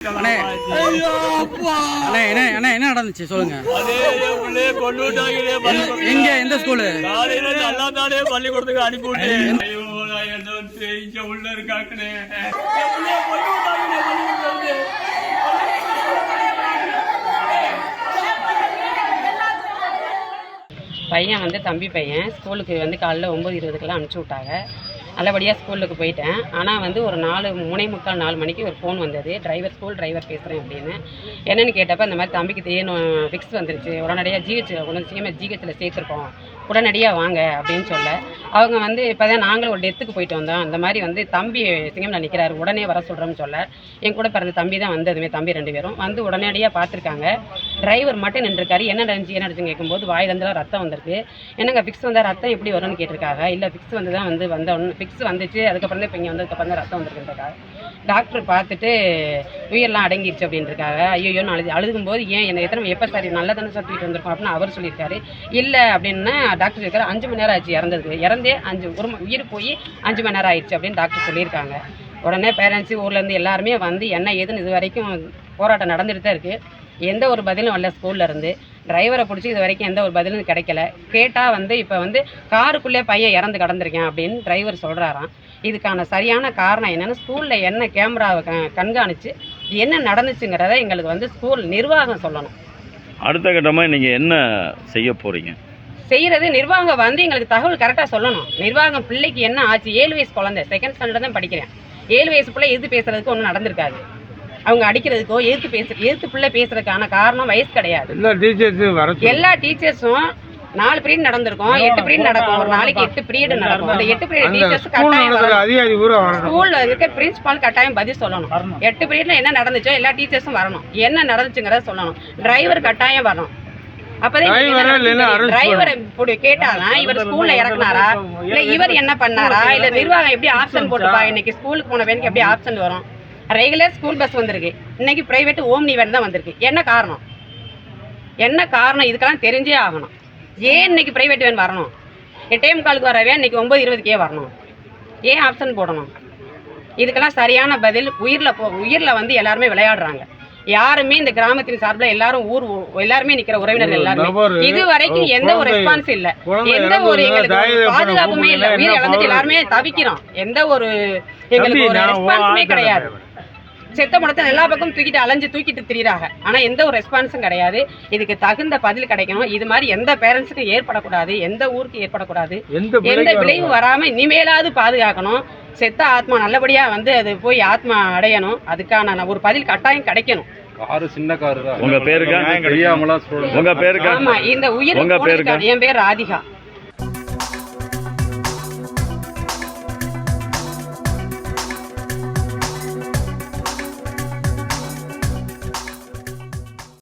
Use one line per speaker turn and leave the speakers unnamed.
அண்ணே. அண்ணே அண்ணே என்ன நடந்துச்சு சொல்லுங்க. எங்க எந்த ஸ்கூலு?
காலையில நல்லா தானே பள்ளிக்கூடத்துக்கு அனுப்பி விட்டு இங்க உள்ள
பையன் வந்து தம்பி பையன். ஸ்கூலுக்கு வந்து காலைல ஒம்பது இருபதுக்கெல்லாம் அனுப்பிச்சி விட்டாங்க. நல்லபடியாக ஸ்கூலுக்கு போயிட்டேன். ஆனால் வந்து ஒரு நாலு மூணே முக்கால் நாலு மணிக்கு ஒரு ஃபோன் வந்தது. டிரைவர் ஸ்கூல் டிரைவர் பேசுகிறேன் அப்படின்னு. என்னென்னு கேட்டப்போ இந்த மாதிரி தம்பிக்கு தேனும் ஃபிக்ஸ் வந்துருச்சு. உடனடியாக ஜிஹெச்சில் கொண்டு வந்து சிஎம்எஸ் ஜிஹெச்சில் சேர்த்துருக்கோம். உடனடியாக வாங்க அப்படின்னு சொல்ல. அவங்க வந்து இப்போ தான் நாங்களும் ஒரு டெத்துக்கு போயிட்டு வந்தோம். அந்த மாதிரி வந்து தம்பி சிங்கம்ல நிற்கிறாரு உடனே வர சொல்கிறோம்னு சொல்ல. என் கூட பிறந்த தம்பி தான் வந்ததுமே தம்பி ரெண்டு பேரும். வந்து உடனடியாக பார்த்துருக்காங்க. டிரைவர் மட்டும் நின்றுருக்காரு. என்ன நடந்துச்சு என்ன நடந்துச்சுன்னு கேட்கும்போது வாயிலிருந்துலாம் ரத்தம் வந்திருக்கு. என்னங்க ஃபிக்ஸ் வந்தால் ரத்தம் எப்படி வரும்னு கேட்டிருக்காங்க. இல்லை ஃபிக்ஸ் வந்து தான் வந்து வந்த ஃபிக்ஸ் வந்துச்சு அதுக்கப்புறம் தான் இப்போ இங்கே வந்ததுக்கப்புறம் தான் ரத்தம் வந்திருக்குன்றாங்க டாக்டர் பார்த்துட்டு உயிரெலாம் அடங்கிடுச்சு அப்படின்ட்டுருக்காங்க ஐயோ நான் அழுது அழுகும்போது ஏன் என்ன எத்தனை எப்போ சார் நல்லா தானே சார் தூக்கிட்டு வந்திருக்கோம் அப்படின்னு அவர் சொல்லியிருக்காரு. இல்லை அப்படின்னா டாக்டர் சொல்லியிருக்காரு அஞ்சு மணி நேரம் ஆச்சு இறந்ததுக்கு. இறந்தே அஞ்சு ஒரு உயிர் போய் அஞ்சு மணி நேரம் ஆயிடுச்சு அப்படின்னு டாக்டர் சொல்லியிருக்காங்க. உடனே பேரண்ட்ஸு ஊர்லேருந்து எல்லாருமே வந்து என்ன ஏதுன்னு இது வரைக்கும் போராட்டம் நடந்துட்டு தான் இருக்குது எந்த ஒரு பதிலும் வரல ஸ்கூல்ல இருந்து. டிரைவரை பிடிச்சி இது வரைக்கும் எந்த ஒரு பதிலும் கிடைக்கல. கேட்டால் வந்து இப்போ வந்து காருக்குள்ளே பையன் இறந்து கடந்திருக்கேன் அப்படின்னு டிரைவர் சொல்கிறாராம் இதுக்கான சரியான காரணம் என்னென்னா ஸ்கூலில் என்ன கேமராவை க கண்காணித்து என்ன நடந்துச்சுங்கிறத எங்களுக்கு வந்து ஸ்கூல் நிர்வாகம் சொல்லணும்.
அடுத்த கட்டமாக நீங்கள் என்ன செய்ய போகிறீங்க
செய்யறது நிர்வாகம் வந்து எங்களுக்கு தகவல் கரெக்டாக சொல்லணும். நிர்வாகம் பிள்ளைக்கு என்ன ஆச்சு? ஏழு வயசு குழந்தை. செகண்ட் ஸ்டாண்டர்ட் தான் படிக்கிறேன். ஏழு வயசு பிள்ளை எதிர்த்து பேசுறதுக்கு ஒன்றும் நடந்திருக்காது. அவங்க அடிக்கிறதுக்கோ எதிர்த்து பேச எதிர்த்து பிள்ளை பேசுறதுக்கான காரணம் வயசு கிடையாது.
எல்லா டீச்சர்ஸும்.
எல்லா டீச்சர்ஸும் நாலு பீரியட் நடந்திருக்கும் எட்டு பீரியட் நடக்கும் ஒரு நாளைக்கு எட்டு பீரியட் நடக்கும். அந்த எட்டு பீரியட் டீச்சர்ஸ் கட்டாயம் ஸ்கூல்ல இருக்க பிரின்சிபால் கட்டாயம் பதில் சொல்லணும். எட்டு பீரியட்ல என்ன நடந்துச்சோ எல்லா டீச்சர்ஸும் வரணும். என்ன நடந்துச்சுங்கிறத சொல்லணும். டிரைவர் கட்டாயம் வரணும். டிரைவரை இப்படி கேட்டாதான் இவர் ஸ்கூல்ல இறக்குனாரா? இல்ல இவர் என்ன பண்ணாரா? இல்ல நிர்வாகம் எப்படி ஆப்ஷன் போட்டுப்பா? இன்னைக்கு ஸ்கூலுக்கு போன எப்படி ஆப்ஷன் வரும்? ரெகுலர் ஸ்கூல் பஸ் வந்திருக்கு. இன்னைக்கு பிரைவேட் ஓம்னி வேன் தான் வந்திருக்கு. என்ன காரணம்? என்ன காரணம்? இதுக்கெல்லாம் தெரிஞ்சே ஆகணும். ஏன் இன்னைக்கு பிரைவேட் வேன் வரணும்? எட்டே முக்காலுக்கு வர வேன் இன்னைக்கு ஒன்பது இருபதுக்கே வரணும். ஏன் ஆப்ஷன் போடணும்? இதுக்கெல்லாம் சரியான பதில். உயிரில் போ உயிரில் வந்து எல்லாருமே விளையாடுறாங்க. யாருமே இந்த கிராமத்தின் சார்பில் எல்லாரும் ஊர் எல்லாருமே நிக்கிற உறவினர்கள் எல்லாருமே. இது வரைக்கும் எந்த ஒரு ரெஸ்பான்ஸ் இல்ல. எந்த ஒரு எங்களுக்கு பாதுகாப்புமே இல்ல. உயிர் இழந்துட்டு? எல்லாருமே தவிக்கிறோம். எந்த ஒரு எங்களுக்கு ஒரு ரெஸ்பான்ஸுமே கிடையாது. செத்த படத்தை எல்லா பக்கம் தூக்கிட்டு அலைஞ்சு தூக்கிட்டு திரியிறாங்க. ஆனா எந்த ஒரு ரெஸ்பான்ஸும் கிடையாது. இதுக்கு தகுந்த பதில் கிடைக்கணும். இது மாதிரி எந்த பேரண்ட்ஸுக்கும் ஏற்படக்கூடாது எந்த ஊருக்கு ஏற்படக்கூடாது
எந்த
விளைவு. வராம இனிமேலாவது பாதுகாக்கணும். செத்த ஆத்மா நல்லபடியா வந்து அது போய் ஆத்மா அடையணும். அதுக்கான ஒரு பதில் கட்டாயம் கிடைக்கணும்.
காரு சின்ன காரு தான்.
உங்க பேருக்கா?
தெரியாமலாம்
உங்கள் பேருக்கா
ஆமா இந்த உயிர்
உங்க பேருக்கா?
என் பேர் ராதிகா.